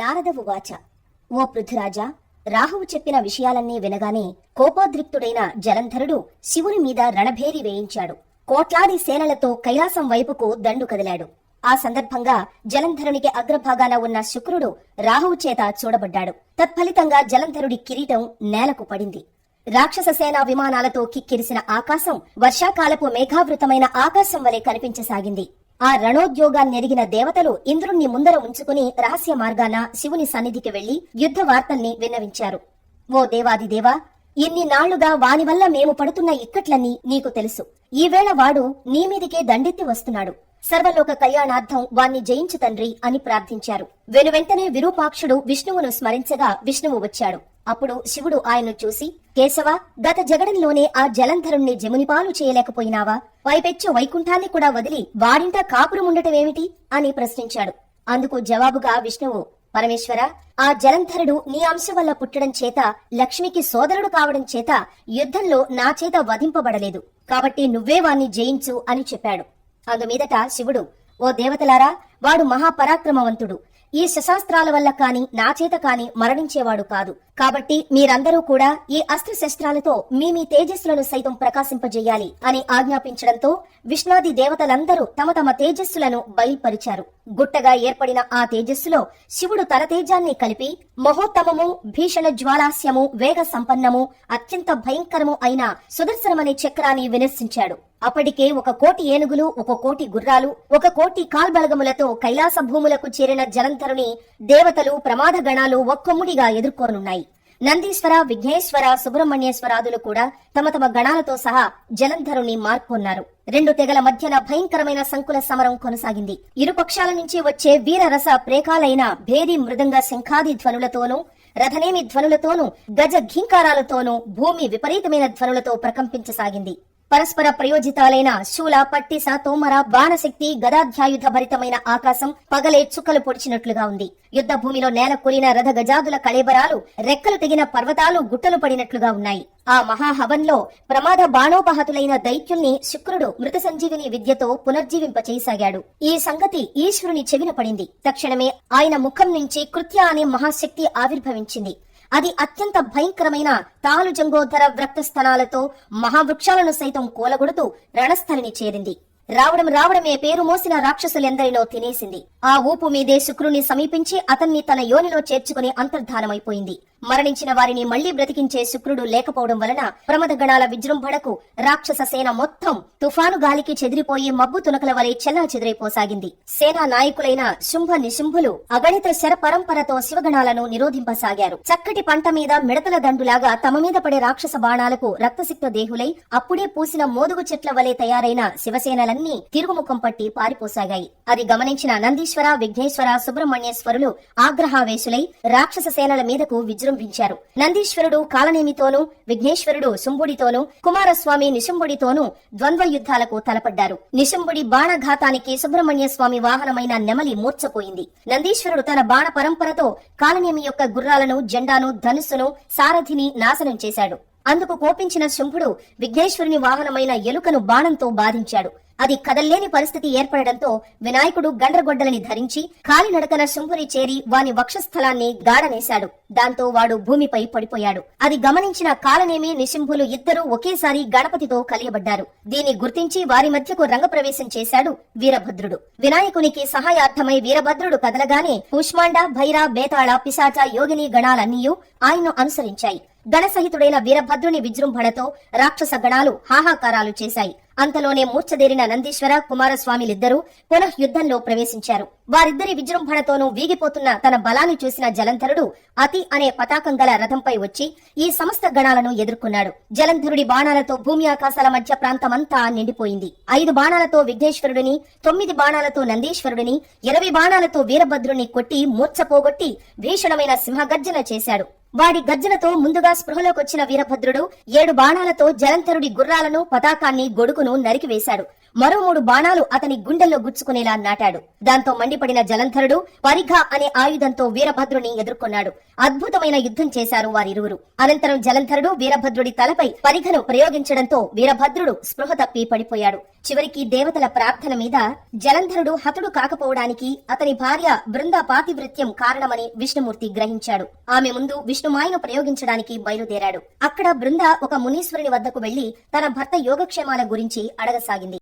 నారద ఉవాచ. ఓ పృథురాజా రాహువు చెప్పిన విషయాలన్నీ వినగానే కోపోద్రిక్తుడైన జలంధరుడు శివుని మీద రణభేరి వేయించాడు. కోట్లాది సేనలతో కైలాసం వైపుకు దండు కదిలాడు. ఆ సందర్భంగా జలంధరునికి అగ్రభాగాన ఉన్న శుక్రుడు రాహువు చేత చూడబడ్డాడు. తత్ఫలితంగా జలంధరుడి కిరీటం నేలకు పడింది. రాక్షస సేనా విమానాలతో కిక్కిరిసిన ఆకాశం వర్షాకాలపు మేఘావృతమైన ఆకాశం వలె కనిపించసాగింది. ఆ రణోద్యోగాన్ని ఎరిగిన దేవతలు ఇంద్రుణ్ణి ముందర ఉంచుకుని రహస్య మార్గాన శివుని సన్నిధికి వెళ్ళి యుద్ధ వార్తల్ని విన్నవించారు. ఓ దేవాదిదేవా ఇన్ని నాళ్ళుగా వాని వల్ల మేము పడుతున్న ఇక్కట్లన్నీ నీకు తెలుసు. ఈవేళ వాడు నీ మీదికే దండెత్తి వస్తున్నాడు. సర్వలోక కళ్యాణార్థం వాణ్ణి జయించు తండ్రి అని ప్రార్థించారు. వెనువెంటనే విరూపాక్షుడు విష్ణువును స్మరించగా విష్ణువు వచ్చాడు. అప్పుడు శివుడు ఆయన్ను చూసి కేశవ గత జగడంలోనే ఆ జలంధరుణ్ణి జమునిపాలు చేయలేకపోయినావా? పైపెచ్చు వైకుంఠాన్ని కూడా వదిలి వాడింట కాపురముండటమేమిటి అని ప్రశ్నించాడు. అందుకు జవాబుగా విష్ణువు పరమేశ్వర ఆ జలంధరుడు నీ అంశ వల్ల పుట్టడం చేత లక్ష్మికి సోదరుడు కావడం చేత యుద్ధంలో నా చేత వధింపబడలేదు. కాబట్టి నువ్వే వాణ్ణి జయించు అని చెప్పాడు. అందుమీదట శివుడు ఓ దేవతలారా వాడు మహాపరాక్రమవంతుడు. ఈ శశాస్త్రాల వల్ల కాని నా చేత కాని మరణించేవాడు కాదు. కాబట్టి మీరందరూ కూడా ఈ అస్త్ర శస్త్రాలతో మీ మీ తేజస్సులను సైతం ప్రకాశింపజేయాలి అని ఆజ్ఞాపించడంతో విష్ణాది దేవతలందరూ తమ తమ తేజస్సులను బయల్పరిచారు. గుట్టగా ఏర్పడిన ఆ తేజస్సులో శివుడు తన తేజాన్ని కలిపి మహోత్తమము భీషణ జ్వాలాస్యము వేగ సంపన్నము అత్యంత భయంకరము అయిన సుదర్శనమనే చక్రాన్ని వినర్శించాడు అప్పటికే ఒక కోటి ఏనుగులు ఒక కోటి గుర్రాలు ఒక కోటి కాల్బలగములతో కైలాస భూములకు చేరిన జలంధరుని దేవతలు ప్రమాద గణాలు ఒక్కొమ్ముడిగా ఎదుర్కోనున్నాయి. నందీశ్వర విఘ్నేశ్వర సుబ్రహ్మణ్యేశ్వరాదులు కూడా తమ తమ గణాలతో సహా జలంధరుని మార్కొన్నారు రెండు తెగల మధ్యన భయంకరమైన సంకుల సమరం కొనసాగింది. ఇరు పక్షాల నుంచి వచ్చే వీరరస ప్రేకాలైన భేది మృదంగ శంఖాది ధ్వనులతోనూ రథనేమి ధ్వనులతోనూ గజ ఘీంకారాలతోనూ భూమి విపరీతమైన ధ్వనులతో ప్రకంపించసాగింది. పరస్పర ప్రయోజితాలైన శూల పట్టిస తోమర బాణశక్తి గదాధ్యాయుధ భరితమైన ఆకాశం పగలే చుక్కలు పొడిచినట్లుగా ఉంది. యుద్ధ భూమిలో నేల కూలిన రథ గజాదుల కళేబరాలు రెక్కలు తెగిన పర్వతాలు గుట్టలు పడినట్లుగా ఉన్నాయి. ఆ మహాహవన్లో ప్రమాద బాణోపహతులైన దైత్యుల్ని శుక్రుడు మృత సంజీవిని విద్యతో పునర్జీవింపచేయసాగాడు. ఈ సంగతి ఈశ్వరుని చెవిన పడింది. తక్షణమే ఆయన ముఖం నుంచి కృత్య అనే మహాశక్తి ఆవిర్భవించింది. అది అత్యంత భయంకరమైన తాలు జంగోధర రక్తస్థనాలతో మహావృక్షాలను సైతం కూలగొడుతూ రణస్థలిని చేరింది. రావడం రావడమే పేరు మోసిన రాక్షసులెందరినో తినేసింది. ఆ ఊపు మీదే శుక్రుని సమీపించి అతన్ని తన యోనిలో చేర్చుకుని అంతర్ధానమైపోయింది. మరణించిన వారిని మళ్ళీ బ్రతికించే శుక్రుడు లేకపోవడం వలన ప్రమద గణాల విజృంభణకు రాక్షస సేన మొత్తం తుఫాను గాలికి చెదిరిపోయి మబ్బు తునకల వలె చెల్లా చెదిరైపోసాగింది. సేనా నాయకులైన శుంభ నిశుంభులు అగణిత శర పరంపరతో శివగణాలను నిరోధింపసాగారు. చక్కటి పంట మీద మిడతల దండులాగా తమ మీద పడే రాక్షస బాణాలకు రక్తసిక్త దేహులై అప్పుడే పూసిన మోదుగు చెట్ల వలె తయారైన శివసేనలన్నీ తిరుగుముఖం పట్టి పారిపోసాగాయి. అది గమనించిన నందీశ్వర విఘ్నేశ్వర సుబ్రహ్మణ్యేశ్వరులు ఆగ్రహావేశులై రాక్షస సేనల మీదకు విజృంభించారు. నందీశ్వరుడు కాలనేమితోనూ విఘ్నేశ్వరుడు శుంభుడితోనూ కుమారస్వామి నిశుంభుడితోనూ ద్వంద్వ యుద్ధాలకు తలపడ్డారు. నిశుంభుడి బాణఘాతానికి సుబ్రహ్మణ్య స్వామి వాహనమైన నెమలి మూర్చపోయింది నందీశ్వరుడు తన బాణ పరంపరతో కాలనేమి యొక్క గుర్రాలను జెండాను ధనుస్సును సారథిని నాశనం చేశాడు. అందుకు కోపించిన శుంభుడు విఘ్నేశ్వరుని వాహనమైన ఎలుకను బాణంతో బాధించాడు. అది కదల్లేని పరిస్థితి ఏర్పడడంతో వినాయకుడు గండ్రగొడ్డలని ధరించి కాలినడకన శుంభుని చేరి వాని వక్షస్థలాన్ని గాడనేశాడు దాంతో వాడు భూమిపై పడిపోయాడు. అది గమనించిన కాలనేమి నిశింభులు ఇద్దరూ ఒకేసారి గణపతితో కలియబడ్డారు. దీన్ని గుర్తించి వారి మధ్యకు రంగప్రవేశం చేశాడు వీరభద్రుడు. వినాయకునికి సహాయార్థమై వీరభద్రుడు కదలగానే కూష్మాండ భైర బేతాళ పిశాచ యోగిని గణాలన్నీయూ ఆయన్ను అనుసరించాయి. గణసహితుడైన వీరభద్రుని విజృంభణతో రాక్షస గణాలు హాహాకారాలు చేశాయి. అంతలోనే మూర్ఛదేరిన నందీశ్వర కుమారస్వామిలిద్దరూ పునః యుద్ధంలో ప్రవేశించారు. వారిద్దరి విజృంభణతోనూ వీగిపోతున్న తన బలాన్ని చూసిన జలంధరుడు అతి అనే పతాకం గల రథంపై వచ్చి ఈ సమస్త గణాలను ఎదుర్కొన్నాడు. జలంధరుడి బాణాలతో భూమి ఆకాశాల మధ్య ప్రాంతమంతా నిండిపోయింది. ఐదు బాణాలతో విఘ్నేశ్వరుడిని తొమ్మిది బాణాలతో నందీశ్వరుడిని ఇరవై బాణాలతో వీరభద్రుని కొట్టి మూర్ఛపోగొట్టి భీషణమైన సింహగర్జన చేశాడు. వాడి గర్జనతో ముందుగా స్పృహలోకొచ్చిన వీరభద్రుడు ఏడు బాణాలతో జలంతరుడి గుర్రాలను పతాకాన్ని గొడుగును నరికివేశాడు. మరో మూడు బాణాలు అతని గుండెల్లో గుచ్చుకునేలా నాటాడు. దాంతో మండిపడిన జలంధరుడు పరిఘ అనే ఆయుధంతో వీరభద్రుని ఎదుర్కొన్నాడు. అద్భుతమైన యుద్ధం చేశారు వారిరువురు. అనంతరం జలంధరుడు వీరభద్రుడి తలపై పరిఘను ప్రయోగించడంతో వీరభద్రుడు స్పృహ తప్పి పడిపోయాడు. చివరికి దేవతల ప్రార్థన మీద జలంధరుడు హతుడు కాకపోవడానికి అతని భార్య బృంద పాతివృత్యం కారణమని విష్ణుమూర్తి గ్రహించాడు. ఆమె ముందు విష్ణుమాయను ప్రయోగించడానికి బయలుదేరాడు. అక్కడ బృంద ఒక మునీశ్వరుని వద్దకు వెళ్ళి తన భర్త యోగక్షేమాల గురించి అడగసాగింది.